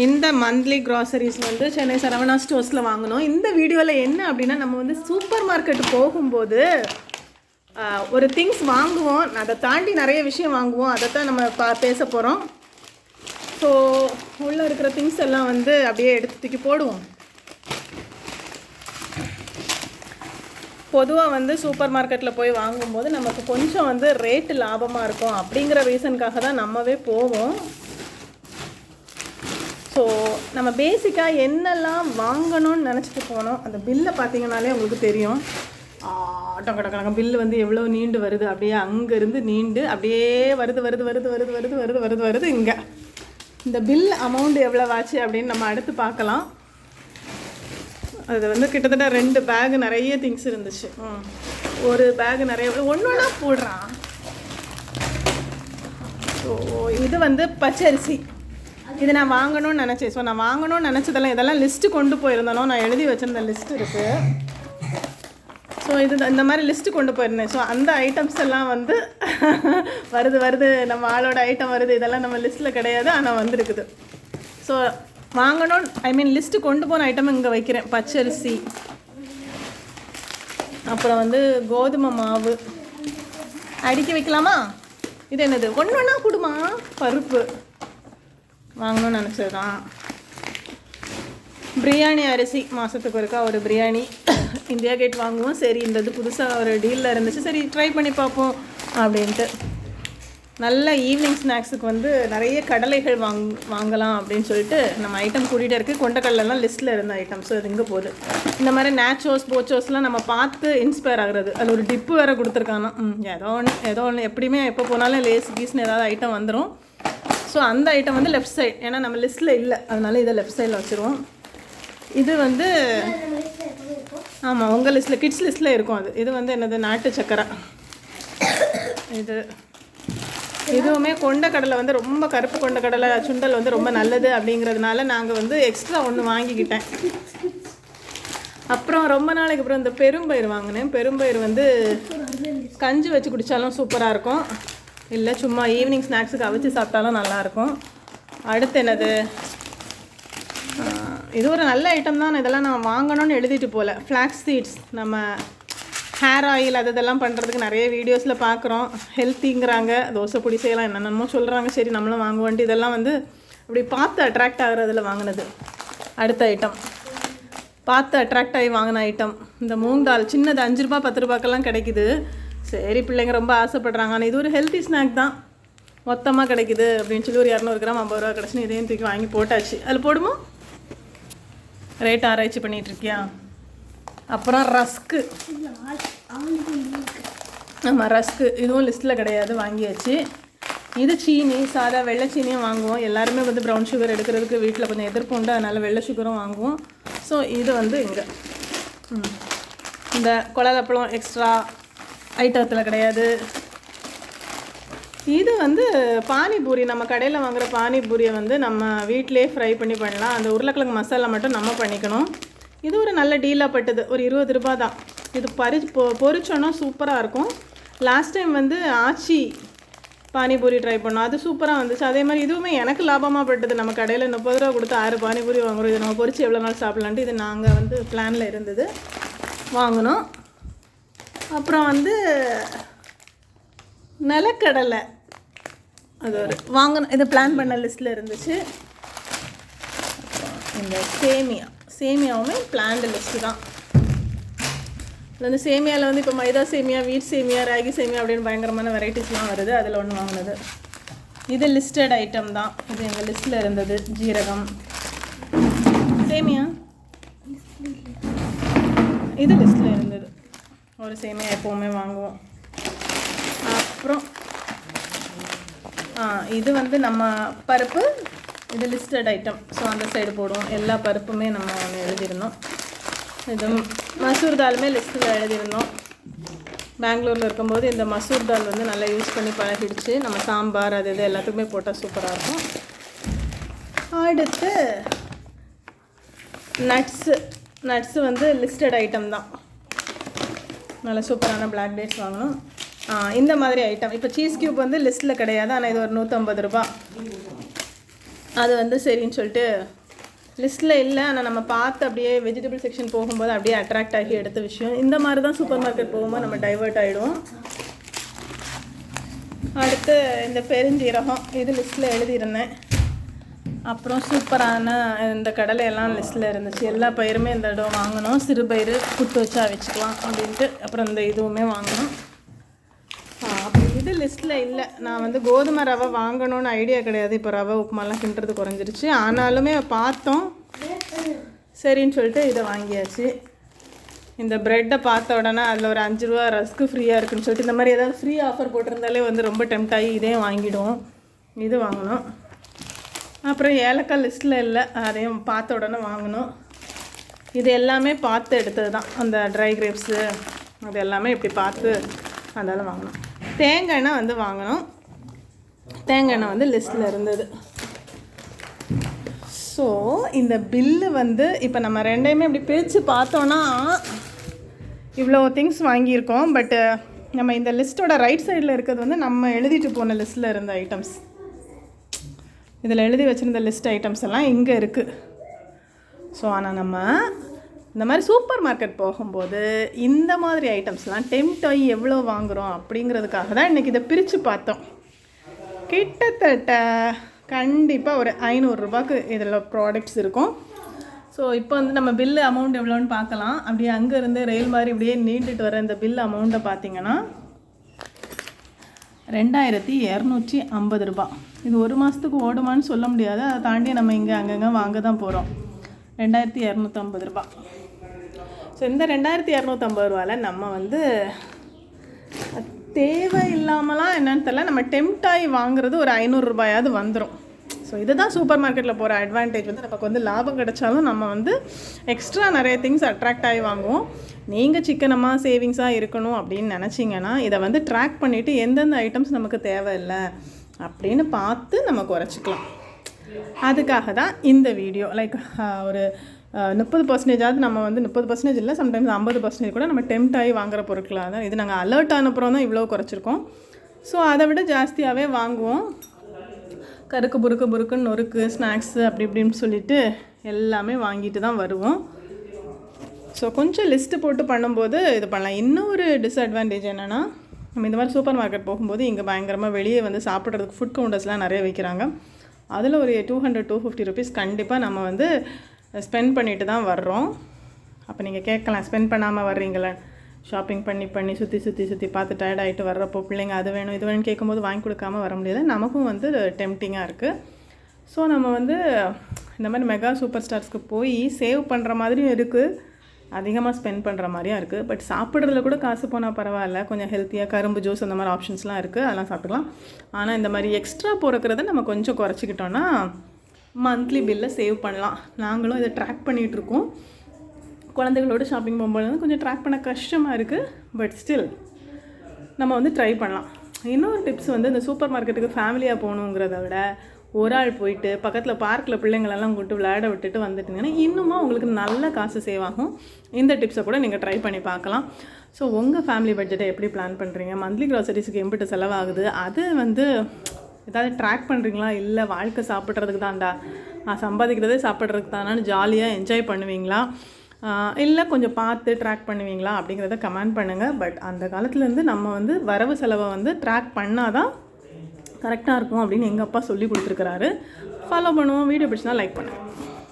இந்த monthly groceries வந்து சென்னை சரவணா ஸ்டோர்ஸில் வாங்கினோம் இந்த வீடியோவில் என்ன அப்படின்னா நம்ம வந்து சூப்பர் மார்க்கெட் போகும்போது ஒரு திங்ஸ் வாங்குவோம். அதை தாண்டி நிறைய விஷயம் வாங்குவோம். அதை தான் நம்ம பா பேச போகிறோம் ஸோ உள்ளே இருக்கிற திங்ஸ் எல்லாம் வந்து அப்படியே எடுத்து தூக்கி போடுவோம். பொதுவாக வந்து சூப்பர் மார்க்கெட்டில் போய் வாங்கும்போது நமக்கு கொஞ்சம் வந்து ரேட்டு லாபமாக இருக்கும். அப்படிங்கிற ரீசனுக்காக தான் நம்மவே போவோம். ஸோ நம்ம பேசிக்காக என்னெல்லாம் வாங்கணும்னு நினச்சிட்டு போனோம் அந்த பில்லை பார்த்தீங்கனாலே உங்களுக்கு தெரியும். டொங்க டொங்க பில்லு வந்து எவ்வளோ நீண்டு வருது? அப்படியே அங்கேருந்து நீண்டு அப்படியே வருது வருது வருது வருது வருது வருது வருது வருது இங்கே. இந்த பில் அமௌண்ட் எவ்வளோ ஆச்சு அப்படின்னு நம்ம அடுத்து பார்க்கலாம். அது வந்து கிட்டத்தட்ட ரெண்டு பேக் நிறைய திங்ஸ் இருந்துச்சு. ம். ஒரு பேக் நிறைய ஒன்று ஒன்றா போடுறான். ஸோ இது வந்து பச்சரிசி. இது நான் வாங்கணும்னு நினச்சேன். ஸோ நான் வாங்கணும்னு நினச்சதெல்லாம் இதெல்லாம் லிஸ்ட்டு கொண்டு போயிருந்தனோ நான் எழுதி வச்சிருந்த லிஸ்ட் இருக்குது ஸோ இது இந்த மாதிரி லிஸ்ட்டு கொண்டு போயிருந்தேன். ஸோ அந்த ஐட்டம்ஸ் எல்லாம் வந்து வருது வருது. நம்ம ஆளோட ஐட்டம் வருது. இதெல்லாம் நம்ம லிஸ்ட்டில் கிடையாது. ஆனால் வந்திருக்குது. ஸோ வாங்கணும் ஐ மீன் லிஸ்ட்டு கொண்டு போன ஐட்டம் இங்கே வைக்கிறேன். பச்சரிசி. அப்புறம் வந்து கோதுமை மாவு. அடிக்க வைக்கலாமா? இது என்னது? ஒன்று ஒன்றா கொடுமா? பருப்பு. வாங்கணும்னு நினச்சது தான் பிரியாணி அரிசி மாதத்துக்கு ஒருக்கா ஒரு பிரியாணி இந்தியா கேட் வாங்குவோம். சரி இந்த இது புதுசாக ஒரு டீலில் இருந்துச்சு. சரி ட்ரை பண்ணி பார்ப்போம் அப்படின்ட்டு. நல்ல ஈவினிங் ஸ்நாக்ஸுக்கு வந்து நிறைய கடலைகள் வாங் வாங்கலாம் அப்படின்னு சொல்லிட்டு நம்ம ஐட்டம் கூட்டிகிட்டே இருக்குது கொண்டக்கடலாம் லிஸ்ட்டில் இருந்த ஐட்டம் ஸோ அது இங்கே போகுது. இந்த மாதிரி நேச்சோஸ் போச்சோஸ்லாம் நம்ம பார்த்து இன்ஸ்பயர் ஆகுறது. அதில் ஒரு டிப்பு வேறு கொடுத்துருக்காங்க ம் ஏதோ ஒன்று ஏதோ ஒன்று எப்படியுமே எப்போ போனாலும் லேஸ் கீஸ்னு ஏதாவது ஐட்டம் வந்துடும் ஸோ அந்த ஐட்டம் வந்து லெஃப்ட் சைடு ஏன்னா நம்ம லிஸ்ட்டில் இல்லை. அதனால இதை லெஃப்ட் சைடில் வச்சுருவோம். இது வந்து ஆமாம் உங்கள் லிஸ்ட்டில் கிட்ஸ் லிஸ்ட்டில் இருக்கும் அது. இது வந்து என்னது? நாட்டு சக்கரை. இது இதுவுமே கடலை வந்து ரொம்ப கருப்பு கொண்ட கடலை சுண்டல் வந்து ரொம்ப நல்லது அப்படிங்கிறதுனால நாங்கள் வந்து எக்ஸ்ட்ரா ஒன்று வாங்கிக்கிட்டேன். அப்புறம் ரொம்ப நாளைக்கு அப்புறம் இந்த பெரும்பயிர் வாங்கினேன். பெரும்பயிர் வந்து கஞ்சி வச்சு குடித்தாலும் சூப்பராக இருக்கும். இல்லை சும்மா ஈவினிங் ஸ்நாக்ஸுக்கு அவிச்சு சாப்பிட்டாலும் நல்லாயிருக்கும். அடுத்து என்னது? இது ஒரு நல்ல ஐட்டம் தான். இதெல்லாம் நான் வாங்கணும்னு எழுதிட்டு போகல ஃப்ளாக்ஸ் சீட்ஸ் நம்ம ஹேர் ஆயில் அது இதெல்லாம் பண்ணுறதுக்கு நிறைய வீடியோஸில் பார்க்குறோம் ஹெல்த்திங்கிறாங்க தோசை பொடி செய்யலாம் என்னென்னமோ சொல்கிறாங்க சரி நம்மளும் வாங்குவோன்ட்டு இதெல்லாம் வந்து அப்படி பார்த்து அட்ராக்ட் ஆகிறதுல வாங்கினது. அடுத்த ஐட்டம் பார்த்து அட்ராக்ட் ஆகி வாங்கின ஐட்டம் இந்த மூங் தால் சின்னது அஞ்சு ரூபா பத்து ரூபாக்கெல்லாம் கிடைக்குது. சரி பிள்ளைங்க ரொம்ப ஆசைப்படுறாங்க. ஆனால் இது ஒரு ஹெல்த்தி ஸ்நாக் தான். மொத்தமாக கிடைக்குது அப்படின்னு சொல்லி ஒரு இரநூறு கிராம் ஐம்பது ரூபா கிடச்சுன்னு இதையும் தூக்கி வாங்கி போட்டாச்சு. அதில் போடுமோ? ரேட் ஆராய்ச்சி பண்ணிகிட்ருக்கியா அப்புறம் ரஸ்க்கு. ஆமாம் ரஸ்க்கு. இதுவும் லிஸ்ட்டில் கிடையாது வாங்கியாச்சு. இது சீனி சாதா வெள்ளை சீனியும் வாங்குவோம். எல்லாருமே வந்து ப்ரௌன் சுகர் எடுக்கிறதுக்கு வீட்டில் கொஞ்சம் எதிர்ப்பு உண்டு. அதனால் வெள்ளை சுகரும் வாங்குவோம். ஸோ இது வந்து இங்கே. இந்த குழலப்பழம் எக்ஸ்ட்ரா ஐட்டத்தில் கிடையாது. இது வந்து பானிபூரி. நம்ம கடையில் வாங்குற பானிபூரியை வந்து நம்ம வீட்டிலே ஃப்ரை பண்ணி பண்ணலாம். அந்த உருளைக்கிழங்கு மசாலா மட்டும் நம்ம பண்ணிக்கணும். இது ஒரு நல்ல டீலாக பட்டது. ஒரு இருபது ரூபா தான். இது பறி பொ பொறிச்சோன்னா சூப்பராக இருக்கும். லாஸ்ட் டைம் வந்து ஆச்சி பானிபூரி ட்ரை பண்ணோம். அது சூப்பராக வந்துச்சு. அதே மாதிரி இதுவுமே எனக்கு லாபமாக பட்டது. நம்ம கடையில் முப்பது ரூபா கொடுத்து ஆறு பானிபூரி வாங்குறோம். இது நம்ம பொறிச்சு எவ்வளோ நாள் சாப்பிட்லான்ட்டு இது நாங்கள் வந்து பிளானில் இருந்தது. வாங்கினோம். அப்புறம் வந்து நிலக்கடலை. அது ஒரு வாங்கணும். இது பிளான் பண்ண லிஸ்ட்டில் இருந்துச்சு. இந்த சேமியா. சேமியாவுமே பிளான்டு லிஸ்ட்டு தான். இது வந்து சேமியாவில் வந்து இப்போ மைதா சேமியா வீட் சேமியா ராகி சேமியா அப்படின்னு பயங்கரமான வெரைட்டிஸ்லாம் வருது. அதில் ஒன்று வாங்கினது. இது லிஸ்டட் ஐட்டம் தான். இது எங்கள் லிஸ்ட்டில் இருந்தது. ஜீரகம். சேமியா? இது லிஸ்ட்டில் இருந்தது. ஒரு சேமியா எப்போவுமே வாங்குவோம். அப்புறம் ஆ இது வந்து நம்ம பருப்பு இது லிஸ்டட் ஐட்டம் ஸோ அந்த சைடு போடுவோம். எல்லா பருப்புமே நம்ம ஒன்று எழுதியிருந்தோம் இது மசூர் தாலுமே லிஸ்ட்டில் எழுதியிருந்தோம். பெங்களூரில் இருக்கும்போது இந்த மசூர் தால் வந்து நல்லா யூஸ் பண்ணி பழகிடுச்சு. நம்ம சாம்பார் அது இது எல்லாத்துக்குமே போட்டால் சூப்பராக இருக்கும். அடுத்து நட்ஸு நட்ஸு வந்து லிஸ்டட் ஐட்டம் தான். நல்ல சூப்பரான பிளாக் டேட்ஸ் வாங்கணும். இந்த மாதிரி ஐட்டம் இப்போ சீஸ் கியூப் வந்து லிஸ்ட்டில் கிடையாது ஆனால் இது ஒரு நூற்றம்பது ரூபா. அது வந்து சரின்னு சொல்லிட்டு லிஸ்ட்டில் இல்லை ஆனால் நம்ம பார்த்து அப்படியே வெஜிடபிள் செக்ஷன் போகும்போது அப்படியே அட்ராக்ட் ஆகி எடுத்த விஷயம். இந்த மாதிரி தான் சூப்பர் மார்க்கெட் போகும்போது நம்ம டைவர்ட் ஆகிடுவோம் அடுத்து இந்த பெருஞ்சீரகம் இது லிஸ்ட்டில் எழுதியிருந்தேன். அப்புறம் சூப்பரான இந்த கடலையெல்லாம் லிஸ்ட்டில் இருந்துச்சு. எல்லா பயிருமே இந்த இடம் வாங்கணும். சிறு பயிறு புட்டு வச்சா வச்சுக்கலாம் அப்படின்ட்டு அப்புறம் இந்த இதுவுமே வாங்கணும். அப்புறம் இது லிஸ்ட்டில் இல்லை. நான் வந்து கோதுமை ரவை வாங்கணும்னு ஐடியா கிடையாது. இப்போ ரவை உப்புமாலாம் கிண்டுறது குறைஞ்சிருச்சு. ஆனாலுமே பார்த்தோம். சரின்னு சொல்லிட்டு இதை வாங்கியாச்சு. இந்த ப்ரெட்டை பார்த்த உடனே அதில் ஒரு அஞ்சு ரூபா ரஸ்க்கு ஃப்ரீயாக இருக்குன்னு சொல்லிட்டு இந்த மாதிரி ஏதாவது ஃப்ரீ ஆஃபர் போட்டிருந்தாலே வந்து ரொம்ப டெம்ட் ஆகி இதே வாங்கிடுவோம். இது வாங்கினோம் அப்புறம் ஏலக்காய் லிஸ்ட்டில் இல்லை. அதையும் பார்த்த உடனே வாங்கணும். இது எல்லாமே பார்த்து எடுத்தது தான். அந்த ட்ரை கிரேப்ஸு அது எல்லாமே இப்படி பார்த்து அதெல்லாம் வாங்கணும். தேங்காய் எண்ணெய் வந்து வாங்கணும். தேங்காய் எண்ணெய் வந்து லிஸ்ட்டில் இருந்தது. ஸோ இந்த பில்லு வந்து இப்போ நம்ம ரெண்டையுமே இப்படி பிரித்து பார்த்தோன்னா இவ்வளோ திங்ஸ் வாங்கியிருக்கோம். பட்டு நம்ம இந்த லிஸ்ட்டோட ரைட் சைடில் இருக்கிறது வந்து நம்ம எழுதிட்டு போன லிஸ்ட்டில் இருந்த ஐட்டம்ஸ் இதில் எழுதி வச்சுருந்த லிஸ்ட் ஐட்டம்ஸ் எல்லாம் இங்கே இருக்குது ஸோ ஆனால் நம்ம இந்த மாதிரி சூப்பர் மார்க்கெட் போகும்போது இந்த மாதிரி ஐட்டம்ஸ்லாம் டெம்ட் ஆகி எவ்வளோ வாங்குகிறோம் அப்படிங்கிறதுக்காக தான் இன்றைக்கி இதை பிரித்து பார்த்தோம். கிட்டத்தட்ட கண்டிப்பாக ஒரு ஐநூறுரூபாக்கு இதில் ப்ராடக்ட்ஸ் இருக்கும். ஸோ இப்போ வந்து நம்ம பில்லு அமௌண்ட் எவ்வளோன்னு பார்க்கலாம். அப்படியே அங்கேருந்து ரயில் மாதிரி இப்படியே நீண்டுட்டு வர இந்த பில் அமௌண்ட்டை பார்த்தீங்கன்னா ரெண்டாயிரத்தி இரநூற்றி ஐம்பது ரூபாய் இது ஒரு மாதத்துக்கு ஓடுமான்னு சொல்ல முடியாது. அதை தாண்டி நம்ம இங்கே அங்கங்கே வாங்க தான் போகிறோம் ரெண்டாயிரத்தி இரநூத்தம்பது ரூபா. ஸோ இந்த ரெண்டாயிரத்தி இரநூத்தம்பது ரூபாவில் நம்ம வந்து தேவை இல்லாமலாம் என்னன்னு தெரியல. நம்ம டெம்ட் ஆகி வாங்குறது ஒரு ஐநூறுரூபாயாவது வந்துடும் ஸோ இதுதான் சூப்பர் மார்க்கெட்டில் போகிற அட்வான்டேஜ் வந்து நமக்கு வந்து லாபம் கிடைச்சாலும் நம்ம வந்து எக்ஸ்ட்ரா நிறைய திங்ஸ் அட்ராக்ட் ஆகி வாங்குவோம். நீங்கள் சிக்கனமாக சேவிங்ஸாக இருக்கணும் அப்படின்னு நினச்சிங்கன்னா இதை வந்து ட்ராக் பண்ணிவிட்டு எந்தெந்த ஐட்டம்ஸ் நமக்கு தேவையில்லை அப்படின்னு பார்த்து நம்ம குறைச்சிக்கலாம். அதுக்காக தான் இந்த வீடியோ லைக் ஒரு முப்பது பர்சன்டேஜாவது நம்ம வந்து முப்பது பர்சன்டேஜ் இல்லை சம்டைம்ஸ் ஐம்பது பர்சன்டேஜ் கூட நம்ம டெம்ட் ஆகி வாங்குற பொருட்களாக தான் இது நாங்கள் அலர்ட் ஆனப்புறம் தான் இவ்வளோ குறைச்சிருக்கோம். ஸோ அதை விட ஜாஸ்தியாகவே வாங்குவோம். கருக்கு புருக்கு புருக்குன்னு நொறுக்கு ஸ்நாக்ஸு அப்படி இப்படின்னு சொல்லிட்டு எல்லாமே வாங்கிட்டு தான் வருவோம். ஸோ கொஞ்சம் லிஸ்ட்டு போட்டு பண்ணும்போது இது பண்ணலாம். இன்னொரு டிஸ்அட்வான்டேஜ் என்னென்னா நம்ம இந்த மாதிரி சூப்பர் மார்க்கெட் போகும்போது இங்கே பயங்கரமாக வெளியே வந்து சாப்பிட்றதுக்கு ஃபுட் கவுண்டர்ஸ்லாம் நிறைய வைக்கிறாங்க. அதில் ஒரு two hundred two fifty rupees கண்டிப்பாக நம்ம வந்து ஸ்பெண்ட் பண்ணிட்டு தான் வர்றோம். அப்போ நீங்கள் கேட்கலாம் ஸ்பெண்ட் பண்ணாமல் வர்றீங்களே? ஷாப்பிங் பண்ணி பண்ணி சுற்றி சுற்றி சுற்றி பார்த்து டயர்ட் ஆகிட்டு வர்றப்போ பிள்ளைங்க அது வேணும் இது வேணும்னு கேட்கும்போது வாங்கி கொடுக்காம வர முடியாது. நமக்கும் வந்து டெம்டிங்காக இருக்குது ஸோ நம்ம வந்து இந்த மாதிரி மெகா சூப்பர் ஸ்டார்ஸ்க்கு போய் சேவ் பண்ணுற மாதிரியும் இருக்குது அதிகமாக ஸ்பெண்ட் பண்ணுற மாதிரியும் இருக்குது பட் சாப்பிட்றதுல கூட காசு போனால் பரவாயில்ல. கொஞ்சம் ஹெல்த்தியாக கரும்பு ஜூஸ் அந்த மாதிரி ஆப்ஷன்ஸ்லாம் இருக்குது அதெல்லாம் சாப்பிட்டுக்கலாம். ஆனால் இந்த மாதிரி எக்ஸ்ட்ரா போகிறக்கிறத நம்ம கொஞ்சம் குறைச்சிக்கிட்டோன்னா மந்த்லி பில்லை சேவ் பண்ணலாம். நாங்களும் இதை ட்ராக் பண்ணிகிட்ருக்கோம் குழந்தைகளோட ஷாப்பிங் போகும்போது வந்து கொஞ்சம் ட்ராக் பண்ண கஷ்டமாக இருக்குது பட் ஸ்டில் நம்ம வந்து ட்ரை பண்ணலாம். இன்னொரு டிப்ஸ் வந்து இந்த சூப்பர் மார்க்கெட்டுக்கு ஃபேமிலியாக போகணுங்கிறத விட ஒரு ஆள் போயிட்டு பக்கத்தில் பார்க்கில் பிள்ளைங்களெல்லாம் கூப்பிட்டு விளையாட விட்டுட்டு வந்துட்டீங்கன்னா இன்னுமா உங்களுக்கு நல்ல காசு சேவ் ஆகும். இந்த டிப்ஸை கூட நீங்கள் ட்ரை பண்ணி பார்க்கலாம். ஸோ உங்கள் ஃபேமிலி பட்ஜெட்டை எப்படி பிளான் பண்ணுறீங்க மந்த்லி க்ராசரிஸுக்கு எம்பிட்டு செலவாகுது. அது வந்து ஏதாவது ட்ராக் பண்ணுறீங்களா இல்லை வாழ்க்கை சாப்பிட்றதுக்கு தான்டா நான் சம்பாதிக்கிறதே சாப்பிட்றதுக்கு தானான்னு ஜாலியாக என்ஜாய் பண்ணுவீங்களா? இல்லை கொஞ்சம் பார்த்து ட்ராக் பண்ணுவீங்களா அப்படிங்கிறத கமெண்ட் பண்ணுங்கள் பட் அந்த காலத்துலேருந்து நம்ம வந்து வரவு செலவை வந்து ட்ராக் பண்ணால் தான் கரெக்டாக இருக்கும் அப்படின்னு எங்கள் அப்பா சொல்லி கொடுத்துருக்குறாரு. ஃபாலோ பண்ணுவோம். வீடியோ பிடிச்சினா லைக் பண்ணுங்கள்